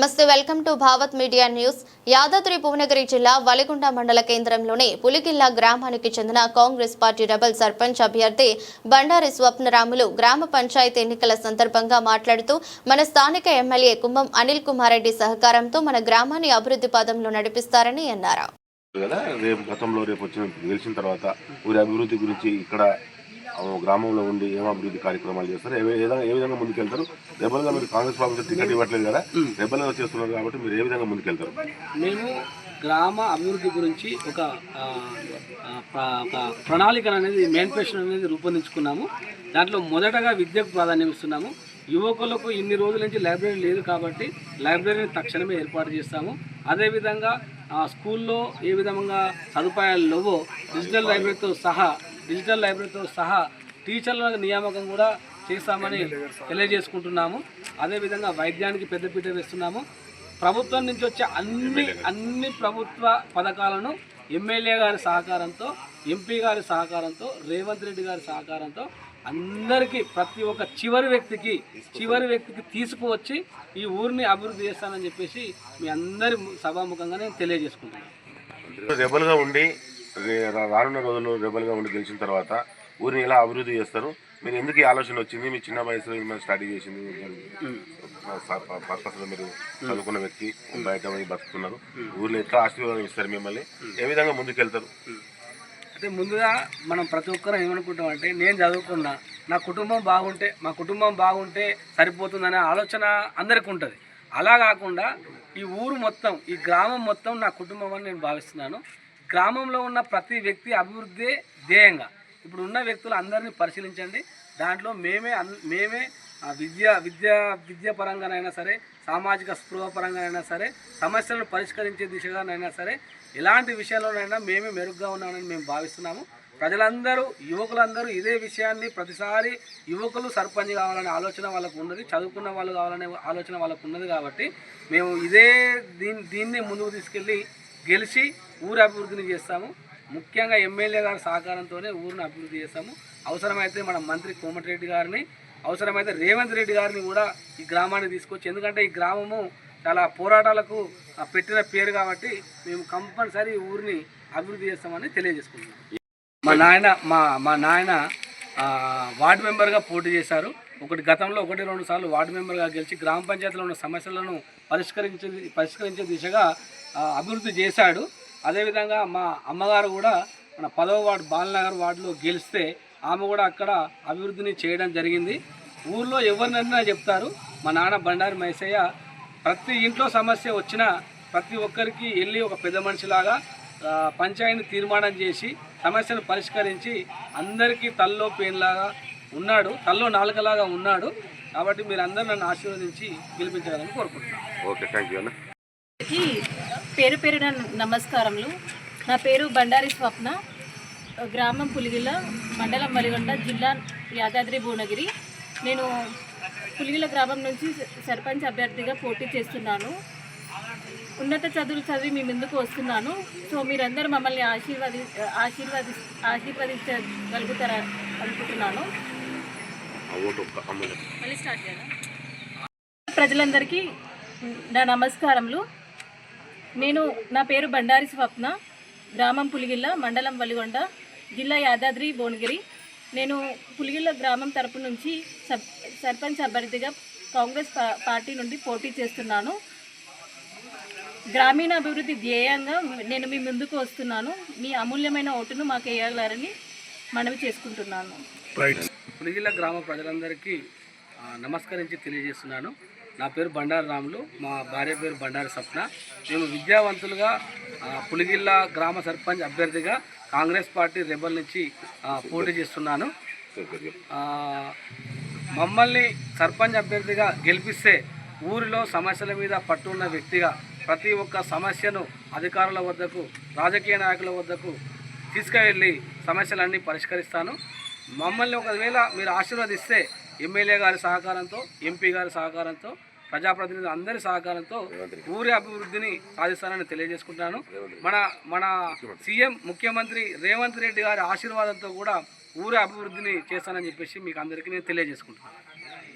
నమస్తే welcome to Bhavat media news. Yadadri Bhuvanagiri జిల్లా వలిగుండ మండల కేంద్రంలోని పులికిల్ల గ్రామానికి చెందిన కాంగ్రెస్ పార్టీ రెబల్ సర్పంచ్ అభ్యర్థి బండారి స్వప్నరాములు గ్రామ పంచాయతీ ఎన్నికల సందర్భంగా మాట్లాడుతూ మన స్థానిక ఎమ్మెల్యే కుంభం అనిల్ కుమార్ రెడ్డి సహకారంతో మన గ్రామాన్ని అభివృద్ధి పదంలో నడిపిస్తారని అన్నారు. గతంలో రేపు వచ్చిన గెలిచిన తర్వాత ఊరి అభివృద్ధి గురించి ఇక్కడ గ్రామంలో ఉండి ఏం అభివృద్ధి కార్యక్రమాలు చేస్తారు? ఏ విధంగా ఏ విధంగా ముందుకెళ్తారు? రెబల్గా మీరు కాంగ్రెస్ పార్టీ టికెట్ ఇవ్వట్లేదు కదా రెబల్గా చేస్తున్నారు కాబట్టి మీరు ఏ విధంగా ముందుకెళ్తారు? మేము గ్రామ అభివృద్ధి గురించి ఒక ప్ర- ఒక ప్రణాళిక అనేది మేనిఫెస్టో అనేది రూపొందించుకున్నాము. దాంట్లో మొదటగా విద్యకు ప్రాధాన్యం ఇస్తున్నాము. యువకులకు ఇన్ని రోజుల నుంచి లైబ్రరీ లేదు కాబట్టి లైబ్రరీని తక్షణమే ఏర్పాటు చేస్తాము. అదేవిధంగా స్కూల్లో ఏ విధంగా సదుపాయాలు లేవో డిజిటల్ లైబ్రరీతో సహా డిజిటల్ లైబ్రరీతో సహా టీచర్ల నియామకం కూడా చేస్తామని తెలియజేసుకుంటున్నాము. అదేవిధంగా వైద్యానికి పెద్దపీట వేస్తున్నాము. ప్రభుత్వం నుంచి వచ్చే అన్ని అన్ని ప్రభుత్వ పథకాలను ఎమ్మెల్యే గారి సహకారంతో ఎంపీ గారి సహకారంతో రేవంత్ రెడ్డి గారి సహకారంతో అందరికీ ప్రతి ఒక్క చివరి వ్యక్తికి చివరి వ్యక్తికి తీసుకువచ్చి ఈ ఊరిని అభివృద్ధి చేస్తానని చెప్పేసి మీ అందరి సభాముఖంగా నేను తెలియజేసుకుంటున్నాను. రెబల్గా ఉండి రానున్న రోజుల్లో రెబల్గా ఉండి గెలిచిన తర్వాత ఊరిని ఎలా అభివృద్ధి చేస్తారు? మీరు ఎందుకు ఈ ఆలోచన వచ్చింది? మీ చిన్న వయసులో మీరు స్టడీ చేసింది? పర్పస్లో మీరు చదువుకున్న వ్యక్తి బయట పోయి బతుకుతున్నారు. ఊర్లో ఎట్లా ఆశీర్వాదం ఇస్తారు మిమ్మల్ని? ఏ విధంగా ముందుకెళ్తారు? అయితే ముందుగా మనం ప్రతి ఒక్కరం ఏమనుకుంటాం అంటే నేను చదువుకున్నా నా కుటుంబం బాగుంటే మా కుటుంబం బాగుంటే సరిపోతుందనే ఆలోచన అందరికీ ఉంటుంది. అలా కాకుండా ఈ ఊరు మొత్తం ఈ గ్రామం మొత్తం నా కుటుంబం అని నేను భావిస్తున్నాను. గ్రామంలో ఉన్న ప్రతి వ్యక్తి అభివృద్ధి ధ్యేయంగా. ఇప్పుడు ఉన్న వ్యక్తులు అందరినీ పరిశీలించండి. దాంట్లో మేమే అన్- మేమే విద్య విద్య విద్య పరంగానైనా సరే సామాజిక స్పృహ పరంగానైనా సరే సమస్యలను పరిష్కరించే దిశగానైనా సరే ఎలాంటి విషయాల్లోనైనా మేమే మెరుగ్గా ఉన్నామని మేము భావిస్తున్నాము. ప్రజలందరూ యువకులందరూ ఇదే విషయాన్ని ప్రతిసారి యువకులు సర్పంచ్ కావాలనే ఆలోచన వాళ్ళకు ఉన్నది చదువుకున్న వాళ్ళు కావాలనే ఆలోచన వాళ్ళకు ఉన్నది కాబట్టి మేము ఇదే దీన్ని దీన్ని ముందుకు తీసుకెళ్ళి గెలిచి ఊరు అభివృద్ధిని చేస్తాము. ముఖ్యంగా ఎమ్మెల్యే గారి సహకారంతోనే ఊరిని అభివృద్ధి చేస్తాము. అవసరమైతే మన మంత్రి కోమటిరెడ్డి గారిని అవసరమైతే రేవంత్ రెడ్డి గారిని కూడా ఈ గ్రామాన్ని తీసుకొచ్చి ఎందుకంటే ఈ గ్రామము చాలా పోరాటాలకు పెట్టిన పేరు కాబట్టి మేము కంపల్సరీ ఊరిని అభివృద్ధి చేస్తామని తెలియజేసుకుంటున్నాం. మా నాయన మా మా నాయన వార్డు మెంబర్గా పోటీ చేశారు. ఒకటి గతంలో ఒకటి రెండు సార్లు వార్డు మెంబర్గా గెలిచి గ్రామ పంచాయతీలో ఉన్న సమస్యలను పరిష్కరించే పరిష్కరించే దిశగా అభివృద్ధి చేశాడు. అదేవిధంగా మా అమ్మగారు కూడా మన పదవ వార్డు బాలనగర్ వార్డులో గెలిస్తే ఆమె కూడా అక్కడ అభివృద్ధిని చేయడం జరిగింది. ఊర్లో ఎవరినైనా చెప్తారు మా నాన్న బండారి మైసయ్య ప్రతి ఇంట్లో సమస్య వచ్చినా ప్రతి ఒక్కరికి వెళ్ళి ఒక పెద్ద మనిషిలాగా ఆ, పంచాయతీని తీర్మానం చేసి సమస్యను పరిష్కరించి అందరికీ తల్లో పేనులాగా ఉన్నాడు తల్లో నాలుకలాగా ఉన్నాడు. కాబట్టి మీరు అందరూ నన్ను ఆశీర్వదించి గెలిపించాలని కోరుకుంటున్నాను. ఓకే థ్యాంక్ యూ పేరు పేరున నమస్కారములు. నా పేరు బండారి స్వప్న. గ్రామం పులిగిల మండలం వలిగొండ జిల్లా యాదాద్రి భువనగిరి. నేను పులిగిల గ్రామం నుంచి సర్పంచ్ అభ్యర్థిగా పోటీ చేస్తున్నాను. ఉన్నత చదువులు చదివి మీ ముందుకు వస్తున్నాను. సో మీరందరూ మమ్మల్ని ఆశీర్వది ఆశీర్వది ఆశీర్వదించగలుగుతారా అనుకుంటున్నాను. ఓటు ప్రజలందరికీ నా నమస్కారములు. నేను నా పేరు బండారి స్వప్న గ్రామం పులిగిల్ల మండలం వలిగొండ జిల్లా యాదాద్రి భువనగిరి. నేను పులిగిల్ల గ్రామం తరపు నుంచి సబ్ సర్పంచ్ అభ్యర్థిగా కాంగ్రెస్ పార్టీ నుండి పోటీ చేస్తున్నాను. గ్రామీణ అభివృద్ధి ధ్యేయంగా నేను మీ ముందుకు వస్తున్నాను. మీ అమూల్యమైన ఓటును మాకు వేయగలరని మనవి చేసుకుంటున్నాను. పులిగిల గ్రామ ప్రజలందరికీ నమస్కరించి తెలియజేస్తున్నాను. నా పేరు బండారు రాములు మా భార్య పేరు బండారు సప్న మేము విద్యావంతులుగా ఆ, గ్రామ సర్పంచ్ అభ్యర్థిగా కాంగ్రెస్ పార్టీ రెబల్ నుంచి పోటీ చేస్తున్నాను. మమ్మల్ని సర్పంచ్ అభ్యర్థిగా గెలిపిస్తే ఊరిలో సమస్యల మీద పట్టున్న వ్యక్తిగా ప్రతి ఒక్క సమస్యను అధికారుల వద్దకు రాజకీయ నాయకుల వద్దకు తీసుకువెళ్ళి సమస్యలన్నీ పరిష్కరిస్తాను. మమ్మల్ని ఒకవేళ మీరు ఆశీర్వదిస్తే ఎమ్మెల్యే గారి సహకారంతో ఎంపీ గారి సహకారంతో ప్రజాప్రతినిధులు అందరి సహకారంతో ఊరి అభివృద్ధిని సాధిస్తానని తెలియజేసుకుంటున్నాను మన మన సీఎం ముఖ్యమంత్రి రేవంత్ రెడ్డి గారి ఆశీర్వాదంతో కూడా ఊరి అభివృద్ధిని చేస్తానని చెప్పేసి మీకు అందరికీ నేను తెలియజేసుకుంటున్నాను.